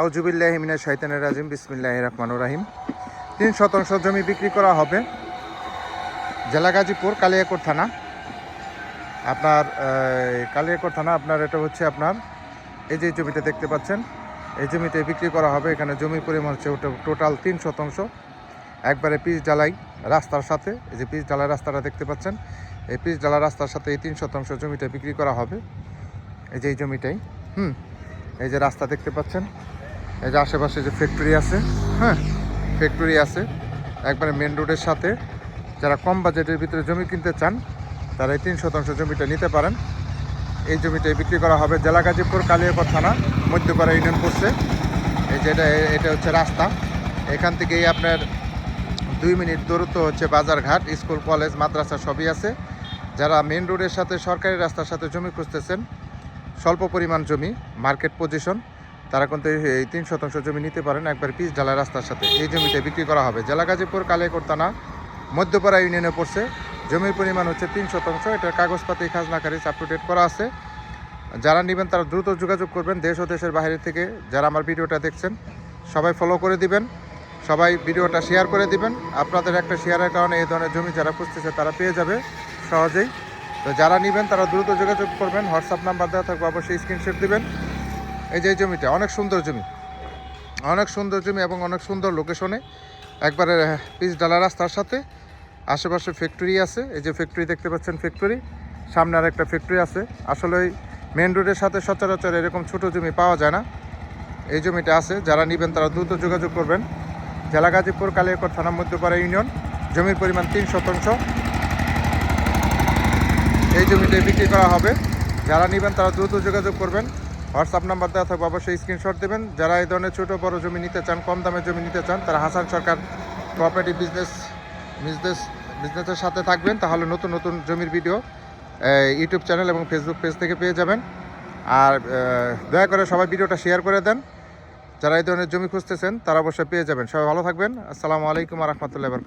আউজুবিল্লাহ মিনা শৈতানের রাজিম বিসমিল্লাহ রহমানুর রাহিম। তিন শতাংশ জমি বিক্রি করা হবে। জেলা গাজীপুর কালিয়াকোট থানা। আপনার আহ, কালিয়াকোট থানা আপনার এটা হচ্ছে আপনার এই যে জমিটা দেখতে পাচ্ছেন এই জমিতে বিক্রি করা হবে। এখানে জমির পরিমাণ হচ্ছে ওটা টোটাল তিন শতাংশ। একবারে পিচ ঢালাই রাস্তার সাথে এই যে পিচ ঢালাই রাস্তাটা দেখতে পাচ্ছেন এই পিচ ঢালাই রাস্তার সাথে এই তিন শতাংশ জমিটা বিক্রি করা হবে। এই যে এই জমিটাই হুম এই যে রাস্তা দেখতে পাচ্ছেন। এই যে আশেপাশে যে ফ্যাক্টরি আছে হ্যাঁ ফ্যাক্টরি আছে, একবারে মেন রোডের সাথে। যারা কম বাজেটের ভিতরে জমি কিনতে চান তারা এই তিন শতাংশ জমিটা নিতে পারেন। এই জমিটাই বিক্রি করা হবে জেলা গাজীপুর কালিয়াকর থানা, মধ্যপাড়া ইউনিয়ন পড়ছে। এই যে এটা এটা হচ্ছে রাস্তা। এখান থেকেই আপনার দুই মিনিট দূরত্ব হচ্ছে বাজারঘাট, স্কুল, কলেজ, মাদ্রাসা সবই আছে। যারা মেন রোডের সাথে সরকারি রাস্তার সাথে জমি খুঁজতেছেন, স্বল্প পরিমাণ জমি মার্কেট পজিশন তারা কিন্তু এই- তিন শতাংশ জমি নিতে পারেন একবার পিস ঢালা রাস্তার সাথে। এই জমিটা বিক্রি করা হবে। জেলা গাজীপুর কালিয়াকোট থানা মধ্যপাড়া ইউনিয়নে পড়ছে। জমির পরিমাণ হচ্ছে তিন শতাংশ। এটার কাগজপাতি খাজনা খারিজ আপ টু ডেট করা আছে। যারা নেবেন তারা দ্রুত যোগাযোগ করবেন দেশ ও দেশের বাইরে থেকে। যারা আমার ভিডিওটা দেখছেন, সবাই ফলো করে দিবেন। সবাই ভিডিওটা শেয়ার করে দিবেন। আপনাদের একটা শেয়ারের কারণে এই ধরনের জমি যারা খুঁজতেছে, তারা পেয়ে যাবে সহজেই। তো যারা নেবেন, তারা দ্রুত যোগাযোগ করবেন। হোয়াটসঅ্যাপ নাম্বার দেওয়া থাকবে, অবশ্যই স্ক্রিনশট দিবেন। এই যে জমিটা, অনেক সুন্দর জমি। অনেক সুন্দর জমি এবং অনেক সুন্দর লোকেশনে একবারে পিচ ডালা রাস্তার সাথে। আশেপাশে ফ্যাক্টরি আছে। এই যে ফ্যাক্টরি দেখতে পাচ্ছেন ফ্যাক্টরি সামনে আর একটা ফ্যাক্টরি আছে। আসলে ওই মেন রোডের সাথে সচরাচর এরকম ছোট জমি পাওয়া যায় না। এই জমিটা আছে। যারা নেবেন তারা দ্রুত যোগাযোগ করবেন। জেলা গাজীপুর, কালিয়াকর থানা, মধ্যপাড়া ইউনিয়ন। জমির পরিমাণ তিন শতাংশ। এই জমিটাই বিক্রি করা হবে। যারা নেবেন তারা দ্রুত যোগাযোগ করবেন। হোয়াটসঅ্যাপ নাম্বার দেওয়া থাকবে, অবশ্যই স্ক্রিনশট দেবেন। যারা এই ধরনের ছোটো, বড় জমি নিতে চান, কম দামে জমি নিতে চান, তারা Hasan Sarkar cooperative business business বিজনেসের সাথে থাকবেন। তাহলে নতুন নতুন জমির ভিডিও ইউটিউব চ্যানেল এবং ফেসবুক পেজ থেকে পেয়ে যাবেন। আর দয়া করে সবাই ভিডিওটা শেয়ার করে দেন। যারা এই ধরনের জমি খুঁজতেছেন, তারা অবশ্যই পেয়ে যাবেন। সবাই ভালো থাকবেন। আসসালামু আলাইকুম রহমতুল্লাহ বরকাত